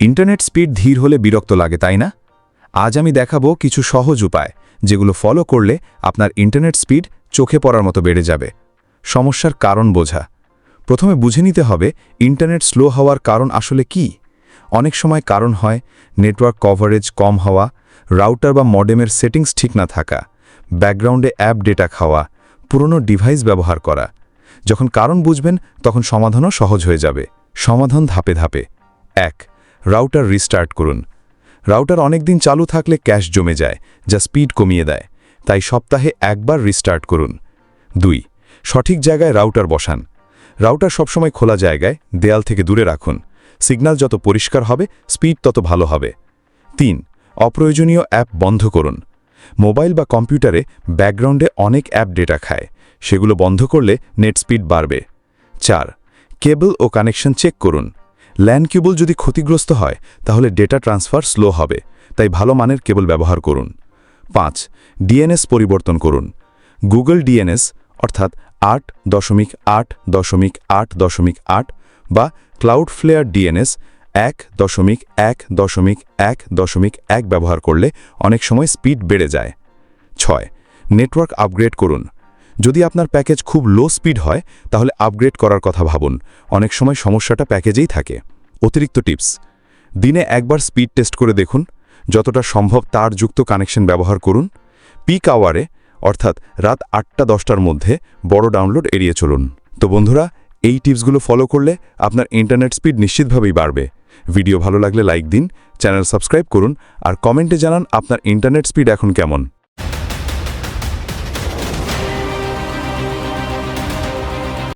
Internet speed ধীর হলে বিরক্ত লাগে, তাই না? আজ আমি দেখাবো কিছু সহজ উপায়, যেগুলো ফলো করলে আপনার ইন্টারনেট স্পিড চোখে পড়ার মতো বেড়ে যাবে। সমস্যার কারণ বোঝা। প্রথমে বুঝে নিতে হবে, ইন্টারনেট স্লো হওয়ার কারণ আসলে কি? অনেক সময় কারণ হয়, নেটওয়ার্ক কভারেজ কম হওয়া, রাউটার বা মডেমের সেটিংস ঠিক না থাকা, ব্যাকগ্রাউন্ডে অ্যাপ ডেটা খাওয়া, পুরনো ডিভাইস ব্যবহার করা। যখন কারণ বুঝবেন, তখন সমাধানও সহজ হয়ে যাবে। সমাধান ধাপে ধাপে। এক রাউটার রিস্টার্ট করুন। রাউটার অনেকদিন চালু থাকলে ক্যাশ জমে যায়, যা স্পিড কমিয়ে দেয়। তাই সপ্তাহে একবার রিস্টার্ট করুন। দুই, সঠিক জায়গায় রাউটার বসান। রাউটার সবসময় খোলা জায়গায়, দেয়াল থেকে দূরে রাখুন। সিগন্যাল যত পরিষ্কার হবে, স্পিড তত ভালো হবে। তিন, অপ্রয়োজনীয় অ্যাপ বন্ধ করুন। মোবাইল বা কম্পিউটারে ব্যাকগ্রাউন্ডে অনেক অ্যাপ ডেটা খায়। সেগুলো বন্ধ করলে নেট স্পিড বাড়বে। চার, কেবল ও কানেকশন চেক করুন। ল্যান্ড কেবল যদি ক্ষতিগ্রস্ত হয়, তাহলে ডেটা ট্রান্সফার স্লো হবে, তাই ভালো মানের কেবল ব্যবহার করুন। পাঁচ, ডিএনএস পরিবর্তন করুন। গুগল ডিএনএস, অর্থাৎ আট দশমিক আট দশমিক আট দশমিক আট বা ক্লাউড ফ্লেয়ার ডিএনএস, এক দশমিক এক দশমিক এক দশমিক এক ব্যবহার করলে অনেক সময় স্পিড বেড়ে যায়। ছয়, নেটওয়ার্ক আপগ্রেড করুন। যদি আপনার প্যাকেজ খুব লো স্পিড হয়, তাহলে আপগ্রেড করার কথা ভাবুন। অনেক সময় সমস্যাটা প্যাকেজেই থাকে। অতিরিক্ত টিপস। দিনে একবার স্পিড টেস্ট করে দেখুন, যতটা সম্ভব তার যুক্ত কানেকশন ব্যবহার করুন। পিক আওয়ারে, অর্থাৎ রাত আটটা দশটার মধ্যে বড় ডাউনলোড এড়িয়ে চলুন। তো বন্ধুরা, এই টিপসগুলো ফলো করলে আপনার ইন্টারনেট স্পিড নিশ্চিতভাবেই বাড়বে। ভিডিও ভালো লাগলে লাইক দিন, চ্যানেল সাবস্ক্রাইব করুন, আর কমেন্টে জানান আপনার ইন্টারনেট স্পিড এখন কেমন।